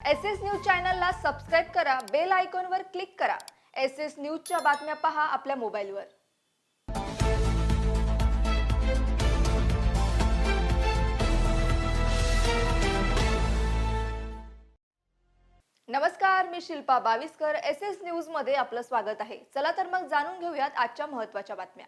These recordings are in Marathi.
एस एस न्यूज चॅनलला सबस्क्राईब करा बेल आयकॉनवर क्लिक करा. एस एस न्यूजच्या बातम्या पहा आपल्या मोबाईलवर. नमस्कार मी शिल्पा बावीसकर. एस एस न्यूजमध्ये आपलं स्वागत आहे. चला तर मग जाणून घेऊयात आजच्या महत्त्वाच्या बातम्या.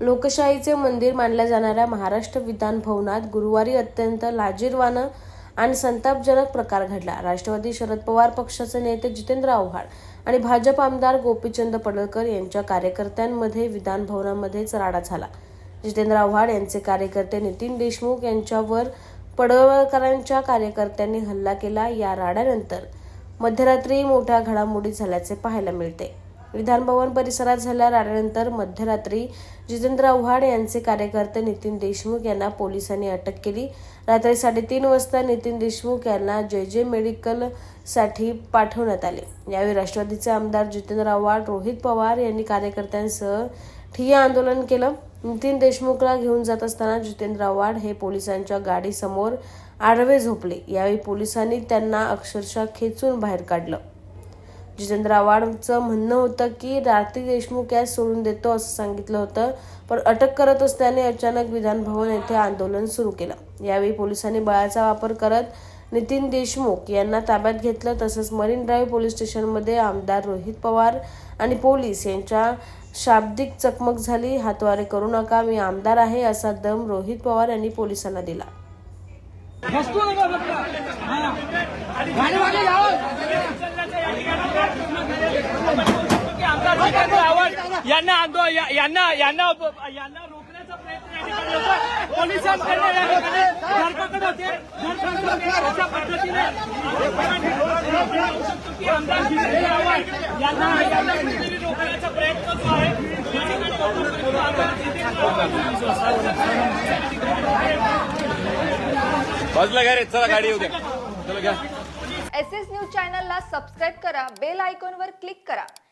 लोकशाहीचे मंदिर मानल्या जाणाऱ्या महाराष्ट्र विधान भवनात गुरुवारी अत्यंत लाजीरवानं आणि संतापजनक प्रकार घडला. राष्ट्रवादी शरद पवार पक्षाचे नेते जितेंद्र आव्हाड आणि भाजप आमदार गोपीचंद पडळकर यांच्या कार्यकर्त्यांमध्ये विधान भवनामध्येच राडा झाला. जितेंद्र आव्हाड यांचे कार्यकर्ते नितीन देशमुख यांच्यावर पडळकरांच्या कार्यकर्त्यांनी हल्ला केला या राड्यानंतर. मध्यरात्री मोठ्या घडामोडी झाल्याचे पाहायला मिळते. विधानभवन परिसरात झालेल्या राड्यानंतर मध्यरात्री जितेंद्र आव्हाड यांचे कार्यकर्ते नितीन देशमुख यांना पोलिसांनी अटक केली. रात्री साडेतीन वाजता नितीन देशमुख यांना जे जे मेडिकलसाठी पाठवण्यात आले. यावेळी राष्ट्रवादीचे आमदार जितेंद्र आव्हाड रोहित पवार यांनी कार्यकर्त्यांसह ठिय्या आंदोलन केलं. नितीन देशमुखला घेऊन जात असताना जितेंद्र आव्हाड हे पोलिसांच्या गाडीसमोर आडवे झोपले. यावेळी पोलिसांनी त्यांना अक्षरशः खेचून बाहेर काढलं. जितेंद्र आव्हाडचं म्हणणं होतं की रात्री देशमुख यास सोडून देतो असं सांगितलं होतं पण अटक करत असल्याने अचानक विधानभवन येथे आंदोलन सुरू केलं. यावेळी पोलिसांनी बळाचा वापर करत नितीन देशमुख यांना ताब्यात घेतलं तसंच मरीन ड्राईव्ह पोलीस स्टेशनमध्ये आमदार रोहित पवार आणि पोलीस यांच्या शाब्दिक चकमक झाली हातवारे करू नका मी आमदार आहे असा दम रोहित पवार यांनी पोलिसांना दिला वस्तू नका फक्त हा. गाडी मागे जाओ. यांना आंदो यांना यांना यांना रोखण्याचा प्रयत्न या ठिकाणी होता. पोलिसांकडनं या ठिकाणी धरपकड होते धरपकड होते. अशा पद्धतीने आपण पाहू शकतो की आमदार जितेंद्र आव्हाड यांना यांना कुठेतरी रोखण्याचा प्रयत्न जो आहे या ठिकाणी पाहू शकतो. आमदार जितेंद्र बाजूला घ्या रे चला गाडी येऊ द्या चला घ्या एस एस न्यूज चॅनलला सबस्क्राईब करा बेल आयकॉनवर क्लिक करा